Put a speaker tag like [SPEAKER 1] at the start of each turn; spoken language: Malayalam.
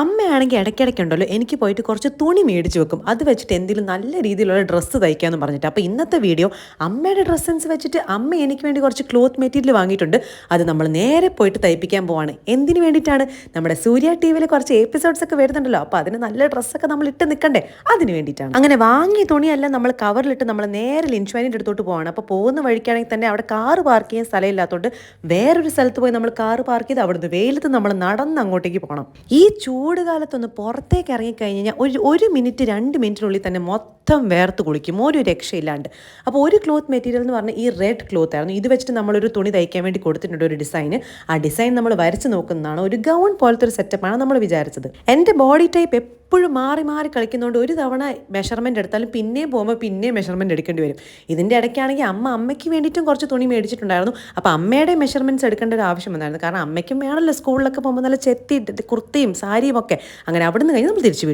[SPEAKER 1] അമ്മയാണെങ്കിൽ ഇടയ്ക്കിടയ്ക്കുണ്ടല്ലോ എനിക്ക് പോയിട്ട് കുറച്ച് തുണി മേടിച്ച് വെക്കും. അത് വെച്ചിട്ട് എന്തെങ്കിലും നല്ല രീതിയിലുള്ള ഡ്രസ്സ് തയ്ക്കാമെന്ന് പറഞ്ഞിട്ട്. അപ്പോൾ ഇന്നത്തെ വീഡിയോ അമ്മയുടെ ഡ്രസ്സ് സെൻസ് വെച്ചിട്ട് അമ്മ എനിക്ക് വേണ്ടി കുറച്ച് ക്ലോത്ത് മെറ്റീരിയൽ വാങ്ങിയിട്ടുണ്ട്. അത് നമ്മൾ നേരെ പോയിട്ട് തയ്പ്പിക്കാൻ പോവാണ്. എന്തിനു വേണ്ടിയിട്ടാണ്? നമ്മുടെ സൂര്യ ടി വിയിൽ കുറച്ച് എപ്പിസോഡ്സ് ഒക്കെ വരുന്നുണ്ടല്ലോ. അപ്പോൾ അതിന് നല്ല ഡ്രസ്സൊക്കെ നമ്മൾ ഇട്ട് നിൽക്കണ്ടേ അതിന് വേണ്ടിയിട്ടാണ്. അങ്ങനെ വാങ്ങിയ തുണിയെല്ലാം നമ്മൾ കവറിലിട്ട് നമ്മൾ നേരെ ലിൻച്വാനിന്റെ അടുത്തോട്ട് പോവാണ്. അപ്പോൾ പോകുന്ന വഴിക്കാണെങ്കിൽ തന്നെ അവിടെ കാറ് പാർക്ക് ചെയ്യാൻ സ്ഥലമില്ലാത്തതുകൊണ്ട് വേറൊരു സ്ഥലത്ത് പോയി നമ്മൾ കാറ് പാർക്ക് ചെയ്ത് അവിടുന്ന് വെയിലത്ത് നമ്മൾ നടന്ന് അങ്ങോട്ടേക്ക് പോകണം. ഈ ചൂട് കാലത്തൊന്ന് പുറത്തേക്ക് ഇറങ്ങിക്കഴിഞ്ഞ് കഴിഞ്ഞാൽ ഒരു ഒരു മിനിറ്റ് രണ്ട് മിനിറ്റിനുള്ളിൽ തന്നെ മൊത്തം വേർത്ത് കുളിക്കും. ഒരു രക്ഷയില്ലാണ്ട്. അപ്പോൾ ഒരു ക്ലോത്ത് മെറ്റീരിയൽ എന്ന് പറഞ്ഞാൽ ഈ റെഡ് ക്ലോത്ത് ആയിരുന്നു. ഇത് വെച്ചിട്ട് നമ്മളൊരു തുണി തയ്ക്കാൻ വേണ്ടി കൊടുത്തിട്ടുണ്ട് ഒരു ഡിസൈൻ ആ ഡിസൈൻ നമ്മൾ വരച്ച് നോക്കുന്നതാണ് ഒരു ഗൗൺ പോലത്തെ ഒരു സെറ്റപ്പാണ് നമ്മൾ വിചാരിച്ചത്. എന്റെ ബോഡി ടൈപ്പ് എപ്പോഴും മാറി മാറി കളിക്കുന്നതുകൊണ്ട് ഒരു തവണ മെഷർമെന്റ് എടുത്താലും പിന്നെയും പോകുമ്പോൾ പിന്നെയും മെഷർമെന്റ് എടുക്കേണ്ടി വരും. ഇതിന്റെ ഇടയ്ക്കാണെങ്കിൽ അമ്മ അമ്മയ്ക്ക് വേണ്ടിയിട്ടും കുറച്ച് തുണി മേടിച്ചിട്ടുണ്ടായിരുന്നു. അപ്പോൾ അമ്മയുടെ മെഷർമെന്റ്സ് എടുക്കേണ്ട ഒരു ആവശ്യം വന്നായിരുന്നു. കാരണം അമ്മയ്ക്കും വേണമല്ലോ സ്കൂളിലൊക്കെ പോകുമ്പോൾ നല്ല ചെത്തി കുർത്തിയും സാരിയും ഒക്കെ. അങ്ങനെ അവിടുന്ന് കഴിഞ്ഞ് നമ്മൾ തിരിച്ചു